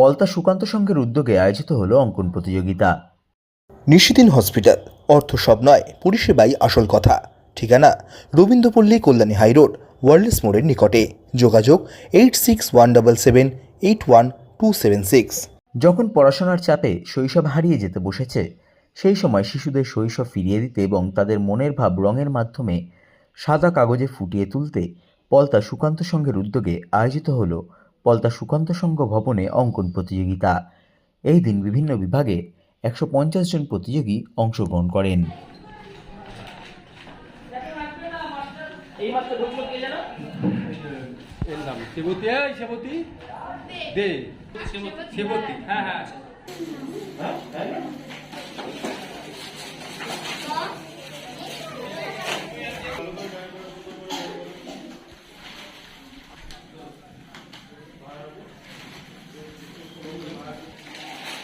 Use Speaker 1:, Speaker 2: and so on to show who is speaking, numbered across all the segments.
Speaker 1: পলতা সুকান্ত সংঘের উদ্যোগে আয়োজিত হলো অঙ্কন প্রতিযোগিতা।
Speaker 2: নিশিদিন হসপিটাল অর্থ সব নয় পরিষেবাই আসল কথা। ঠিকানা রবীন্দ্রপল্লী কল্যাণী হাইরোড ওয়ার্ল্ডস মোড়ের নিকটে। যোগাযোগ eight six one double seven eight one two seven six.
Speaker 1: যখন পড়াশোনার চাপে শৈশব হারিয়ে যেতে বসেছে সেই সময় শিশুদের শৈশব ফিরিয়ে দিতে এবং তাদের মনের ভাব রঙের মাধ্যমে সাদা কাগজে ফুটিয়ে তুলতে পলতা সুকান্ত সংঘের উদ্যোগে আয়োজিত হলো পলতা সুকান্ত সংঘ ভবনে অঙ্কন প্রতিযোগিতা। এই দিন বিভিন্ন বিভাগে একশো পঞ্চাশ জন প্রতিযোগী অংশগ্রহণ করেন।
Speaker 3: দে হ্যাঁ হ্যাঁ।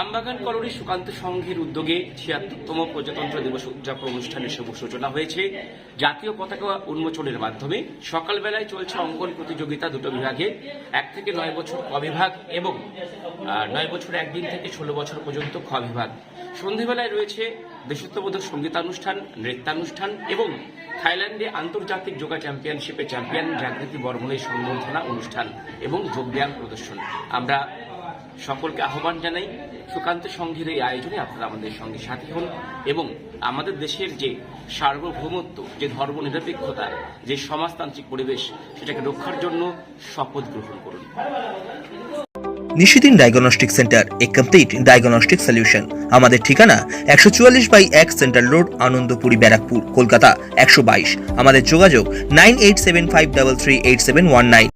Speaker 4: আমবাগান কলোনি সুকান্ত সংঘের উদ্যোগে ছিয়াত্তরতম প্রজাতন্ত্র দিবস উদযাপন অনুষ্ঠানের শুভ সূচনা হয়েছে। জাতীয় পতাকা উন্মোচনের মাধ্যমে সকালবেলায় চলছে অঙ্কন প্রতিযোগিতা দুটো বিভাগে। এক থেকে নয় বছর ক বিভাগ এবং নয় বছর একদিন থেকে ষোলো বছর পর্যন্ত খ বিভাগ। সন্ধেবেলায় রয়েছে দেশত্ববোধক সঙ্গীতানুষ্ঠান, নৃত্যানুষ্ঠান এবং থাইল্যান্ডে আন্তর্জাতিক যোগা চ্যাম্পিয়নশিপে চ্যাম্পিয়ন জাগৃতি বর্মনের সংবর্ধনা অনুষ্ঠান এবং যোগব্যায়াম প্রদর্শন। আমরা সকলকে আহ্বান জানাই, সুকান্ত সংঘের এই আয়োজনে আপনারা আমাদের সঙ্গে সাথী হন এবং আমাদের দেশের যে সার্বভৌমত্ব, যে ধর্মনিরপেক্ষতা, যে সমাজতান্ত্রিক পরিবেশ, সেটাকে রক্ষার জন্য শপথ গ্রহণ করুন।
Speaker 2: Nishidin diagnostic centre, a complete diagnostic solution. আমাদের ঠিকানা একশো চুয়াল্লিশ বাই এক সেন্ট্রাল রোড, আনন্দপুরি ব্যারাকপুর, কলকাতা, একশো বাইশ। আমাদের যোগাযোগ nine eight seven five double three eight seven one nine.